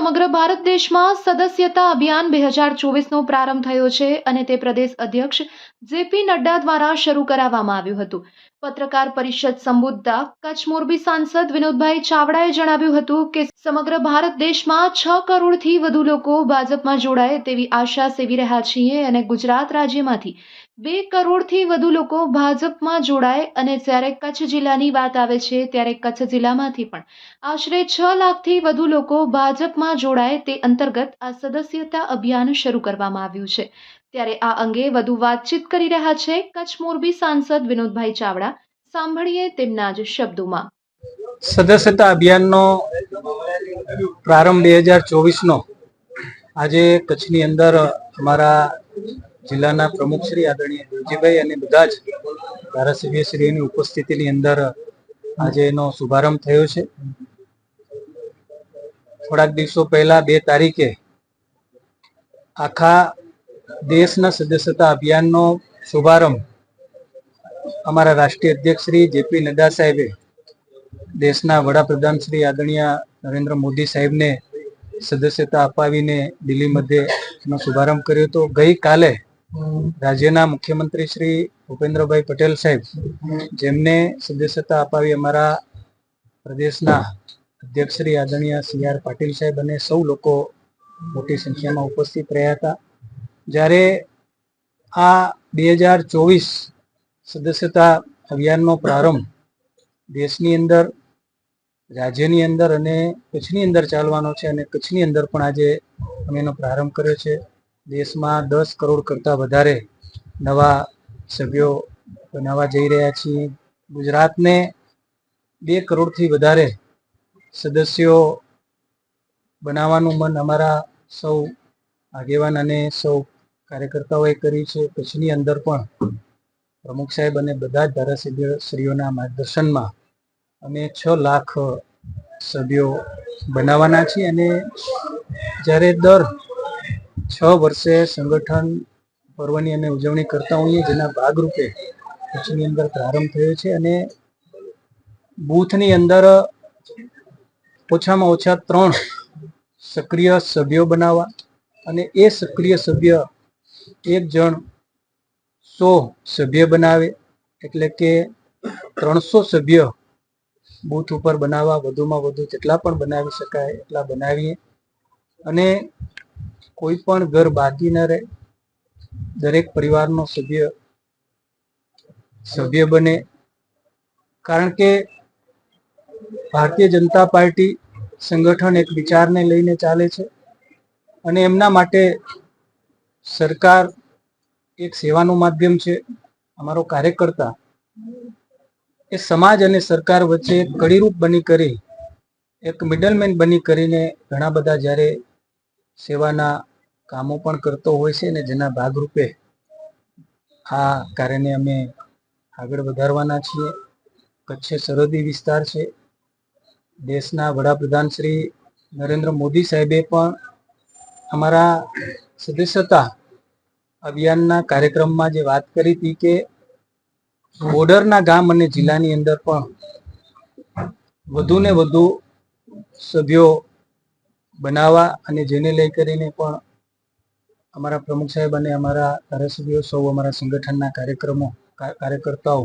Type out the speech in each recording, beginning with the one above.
સમગ્ર ભારત દેશમાં સદસ્યતા અભિયાન બે હજાર ચોવીસનો પ્રારંભ થયો છે અને તે પ્રદેશ અધ્યક્ષ જેપી નડ્ડા દ્વારા શરૂ કરાવવામાં આવ્યું હતું. પત્રકાર પરિષદ સંબોધતા કચ્છ મોરબી સાંસદ વિનોદભાઈ ચાવડાએ જણાવ્યું હતું કે સમગ્ર ભારત દેશમાં છ કરોડથી વધુ લોકો ભાજપમાં જોડાય તેવી આશા સેવી રહ્યા છીએ અને ગુજરાત રાજ્યમાંથી બે કરોડથી વધુ લોકો ભાજપમાં જોડાય અને જ્યારે કચ્છ જિલ્લાની વાત આવે છે ત્યારે કચ્છ જિલ્લામાંથી પણ આશરે છ લાખથી વધુ લોકો ભાજપમાં જોડાય તે અંતર્ગત આ સદસ્યતા અભિયાન શરૂ કરવામાં આવ્યું છે. ત્યારે આ અંગે વધુ વાતચીત કરી રહ્યા છે કચ્છ મોરબી સાંસદ વિનોદભાઈ ચાવડા. સાંભળીએ તેમના જ શબ્દોમાં. સદસ્યતા અભિયાનનો પ્રારંભ બે હજાર ચોવીસનો. આજે કચ્છની અંદર અમારા જિલ્લાના પ્રમુખ શ્રી આદરણીય દેવજીભાઈ અને બધા જ ધારાસભ્યશ્રીની ઉપસ્થિતિની અંદર આજે એનો શુભારંભ થયો છે. થોડાક દિવસો પહેલા બે તારીખે આખા દેશના સદસ્યતા અભિયાનનો શુભારંભ અમારા રાષ્ટ્રીય અધ્યક્ષ શ્રી જેપી નડ્ડા સાહેબે દેશના વડાપ્રધાન શ્રી આદરણીય નરેન્દ્ર મોદી સાહેબને સદસ્યતા અપાવીને દિલ્હી મધ્યે એનો શુભારંભ કર્યો હતો. ગઈકાલે રાજ્યના મુખ્યમંત્રી શ્રી ભૂપેન્દ્રભાઈ પટેલ સાહેબ જેમને સદસ્યતા અપાવી અમારા પ્રદેશના અધ્યક્ષ શ્રી આદરણીય સી આર પાટીલ સાહેબ અને સૌ લોકો મોટી સંખ્યામાં ઉપસ્થિત રહ્યા હતા. જ્યારે આ બે હજાર ચોવીસ સદસ્યતા અભિયાનનો પ્રારંભ દેશની અંદર, રાજ્યની અંદર અને કચ્છની અંદર ચાલવાનો છે અને કચ્છની અંદર પણ આજે અમે એનો પ્રારંભ કર્યો છે. દેશમાં દસ કરોડ કરતાં વધારે નવા સભ્યો બનાવવા જઈ રહ્યા છીએ. ગુજરાતને બે કરોડથી વધારે સદસ્યો બનાવવાનું મન અમારા સૌ આગેવાન અને સૌ કાર્યકર્તાઓએ કરી છે. કચ્છની અંદર પણ પ્રમુખ સાહેબ અને બધા જ ધારાસભ્યશ્રીઓના માર્ગદર્શનમાં અમે છ લાખ સભ્યો બનાવવાના છીએ અને જ્યારે દર છ વર્ષે સંગઠન પર્વની અમે ઉજવણી કરતા હોઈએ, જેના ભાગરૂપે કચ્છની અંદર પ્રારંભ થયો છે અને બૂથની અંદર ઓછામાં ઓછા ત્રણ સક્રિય સભ્યો બનાવવા અને એ સક્રિય સભ્ય એક જણ સો સભ્ય બનાવે, એટલે કે ત્રણસો સભ્ય બૂથ ઉપર બનાવવા, વધુમાં વધુ જેટલા પણ બનાવી શકાય એટલા બનાવીએ. અને કોઈ પણ ઘર બાકી ન રહે, દરેક પરિવારનો સભ્ય સભ્ય બને. કારણ કે ભારતીય જનતા પાર્ટી સંગઠન એક વિચારને લઈને ચાલે છે. અને એમના માટે સરકાર એક સેવાનું માધ્યમ છે, અમારો કાર્યકર્તા. એ સમાજ અને સરકાર વચ્ચે કડીરૂપ બની કરી, એક મિડલમેન બની કરીને ઘણા બધા જ્યારે સેવાના કામો પણ કરતો હોય છે ને જેના ભાગરૂપે આ કાર્યને અમે આગળ વધારવાના છીએ. કચ્છ સરહદી વિસ્તાર છે. દેશના વડાપ્રધાન શ્રી નરેન્દ્ર મોદી સાહેબે પણ અમારા સદસ્યતા અભિયાનના કાર્યક્રમમાં જે વાત કરી હતી કે બોર્ડરના ગામ અને જિલ્લાની અંદર પણ વધુ ને વધુ સભ્યો બનાવવા અને જેને લઈ કરીને પણ અમારા પ્રમુખ સાહેબ અને અમારા ધારાસભ્યો સૌ અમારા સંગઠનના કાર્યક્રમો કાર્યકર્તાઓ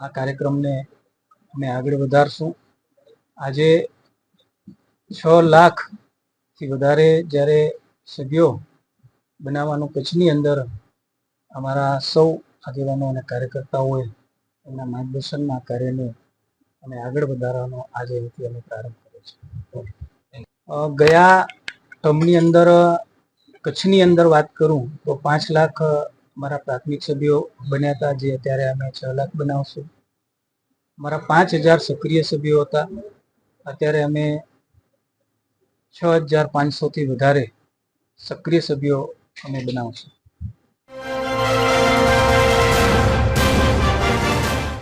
આ કાર્યક્રમને અમે આગળ વધારશું. આજે છ લાખથી વધારે જ્યારે સભ્યો બનાવવાનું કચ્છની અંદર અમારા સૌ આગેવાનો અને કાર્યકર્તાઓએ એમના માર્ગદર્શનમાં કાર્યને અમે આગળ વધારવાનો આજે અહીંથી અમે પ્રારંભ કર્યો છે. ગયા ટર્મની અંદર, કચ્છની અંદર વાત કરું તો પાંચ લાખ અમારા પ્રાથમિક સભ્યો બન્યા હતા જે અત્યારે અમે છ લાખ બનાવશું. મારા પાંચ હજાર સક્રિય સભ્યો હતા. અત્યારે અમે છ હજાર પાંચસોથી વધારે સક્રિય સભ્યો અમે બનાવશું.